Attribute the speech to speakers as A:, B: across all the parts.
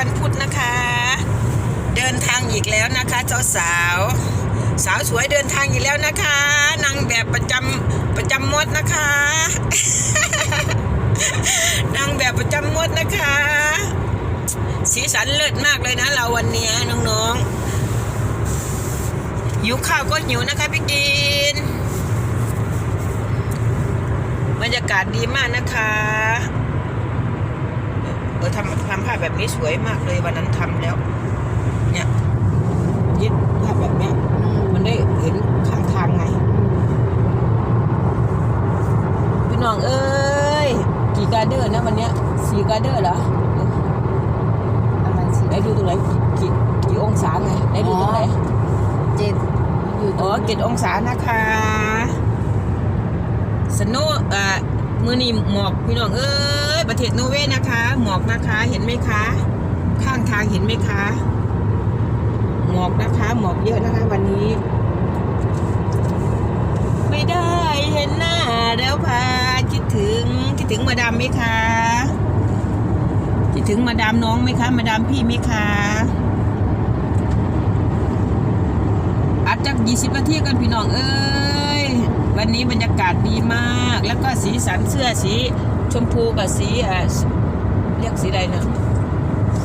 A: วันพุธนะคะ เดินทางอีกแล้วนะคะเจ้าสาวสาวสวยเดินทางอีกแล้วนะคะนางแบบประจำประจำมดนะคะนางแบบประจำมดนะคะ สีสันเลิศมากเลยนะ เราวันนี้น้องๆหิวข้าวก็หิวนะคะพี่กินบรรยากาศดีมากนะคะ เออทำทำภาพแบบนี้สวยมากเลยวันนั้นทำแล้ว เนี่ยยึดภาพแบบเนี้ยมันได้เห็นข้างทางไงพี่น้องเอ้ยกี่การเดอร์นะวันเนี้ยสี่การเดอร์เหรอ
B: อะไรสิ
A: ไหนดูตรงไหนกี่กี่องศาไงไหนดูตรงไหน
B: เจ็ดอยู่ตร
A: อ๋องเจ็ดองศานะคะสโนว์อ่า มือนี่หมอกพี่น้องเอ้ยประเทศโนเวนะคะ หมอกนะคะเห็นไหมคะ ข้างทางเห็นไหมคะ หมอกนะคะ หมอกเยอะนะคะ วันนี้ ไม่ได้เห็นหน้าแล้วพาคิดถึงคิดถึงมาดามไหมคะคิดถึงมาดามน้องไหมคะ มาดามพี่ไหมคะอัดจาก20นาทีกันพี่น้องเอ้ย วันนี้บรรยากาศดีมาก แล้วก็สีสันเสื้อสีชมพูกับสีอะเรียกสีอะไรนะ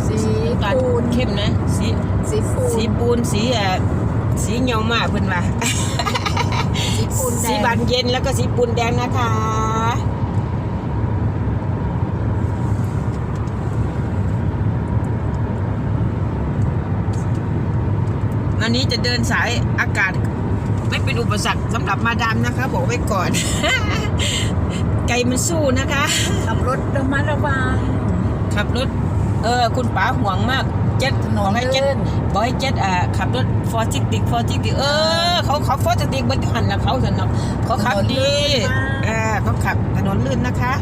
B: สี
A: ตาล
B: ปูน
A: เข้มนะ สี
B: สีปูน
A: สีปูนสีอะสีเหี่ยวมากเพิ่นว่า
B: สีปูนแด
A: สี
B: ง
A: บานเย็นแล้วก็สีปูนแดงนะคะวันนี้จะเดินสายอากาศ ไม่เป็นอุปสรรคสำหรับมาดามนะคะ บอกไว้ก่อน ใจมันสู้นะคะ
B: ขับรถระมัดระวัง
A: ขับรถ เออ คุณป๋าห่วงมาก เจ็ด
B: ถนน
A: บอกให้เจ็ด
B: ลื่น
A: บอกให้เจ็ดอ่าขับรถฟอร์จิกติกฟอร์จิกติกเออ เขาเขาฟอร์จิกติกบนหันนะเขาสนอกเขาขับดีอ่าเขาขับถนนลื่นนะคะ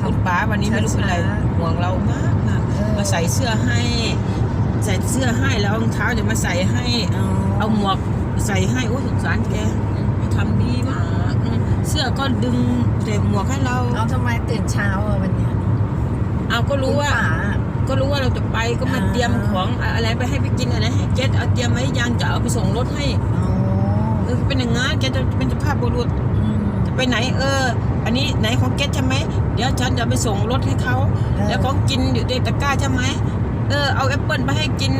A: คุณป๋าวันนี้ไม่รู้เป็นไรห่วงเรามากมากมาใส่เสื้อให้ ใส่เสื้อให้แล้วรองเท้าเดี๋ยวมาใส่ให้เอาหมวก ใส่ให้โอ้ยสงสารแกทำดีมากอืมเสื้อก็ดึงใส่หมวกให้เรา
B: เอาทำไมตื่นเช้าอะวันเนี้ย
A: เอาก็รู้ว่า
B: คุณป๋า
A: ก็รู้ว่าเราจะไปก็มา
B: อ่า
A: เตรียมของอะไรไปให้ไปกินอะไรให้เจ็ดเอาเตรียมไว้ยังจะเอาไปส่งรถให้
B: อ๋อ
A: เออเป็นอย่างงั้นแกจะเป็นเจ้าภาพบุรุษ
B: อืม
A: จะไปไหน เออ อันนี้ไหนของเกตใช่ไหมเดี๋ยวฉันจะไปส่งรถให้เขา
B: เออ
A: แล้วของกินอยู่ในตะกร้าใช่ไหมเออเอาแอปเปิลไปให้กิน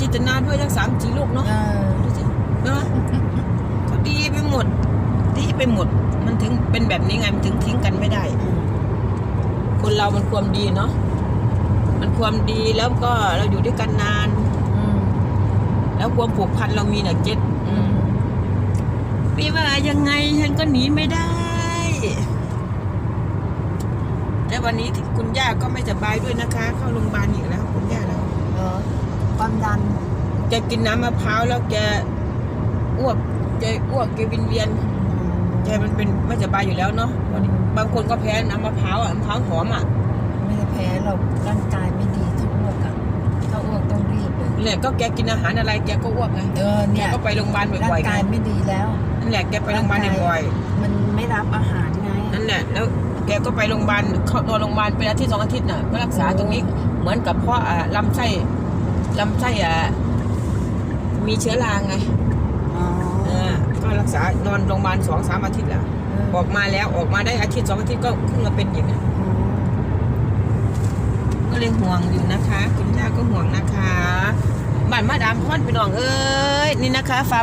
A: จิตนาด้วยทั้งสามสี่ลูกเนาะ
B: เออ
A: ดูสิเนาะเขาดีไปหมด ดีไปหมด มันถึงเป็นแบบนี้ไงมันถึงทิ้งกันไม่ได้ คนเรามันความดีเนาะมันความดีแล้วก็เราอยู่ด้วยกันนาน
B: อืม
A: แล้วความผูกพันเรามีน่ะเจ็ด
B: อืม
A: ไม่ว่ายังไงฉันก็หนีไม่ได้ แต่วันนี้ที่คุณย่าก็ไม่สบายด้วยนะคะ เข้าโรงพยาบาลอีกแล้ว คุณย่าเรา
B: เออความดัน
A: แกกินน้ำมะพร้าวแล้วแก อ้วกแกอ้วกแกวินเวียนแกมันเป็นไม่สบายอยู่แล้วเนาะวันนี้บางคนก็แพ้น้ำมะพร้าวอะมะพร้าวหอมอะ
B: ไม่ได้แพ้เราร่างกายไม่ดีทั้งอ้วกอะถ้าอ้วกต้องรีบเลย
A: นั่นแหละก็แกกินอาหารอะไรแกก็อ้วกไง
B: เออ
A: แก
B: เนี่ย
A: ก็ไปโรงพยาบาล
B: ร่า
A: บ่อย
B: ง
A: ๆไง
B: กายไม่ดีแล้ว
A: นั่นแหละแกไปโรงพยาบาลบ่อย
B: มันไม่รับอาหารไง
A: ๆนั่นแหละแล้วแกก็ไปโรงพยาบาลเข้านอนโรงพยาบาลเป็นอาทิตย์สองอาทิตย์น่ะก็รักษาตรงนี้เหมือนกับเพราะอ่าลำไส้ลำไส้อะมีเชื้อราไง
B: อ๋อ
A: อ่าก็รัก ษานอนโรงพยาบาลสองสามอาทิตย์แล้วออกมาแล้วออกมาได้อาทิตย์สองอาทิตย์ก็เพิ่งมาเป็นอย่างนี้นก็เลยห่วงอยู่นะคะคุณย่าก็ห่วงนะคะบ้านมาดามพอนพี่น้องเอ้ยนี่นะคะฟาร์ม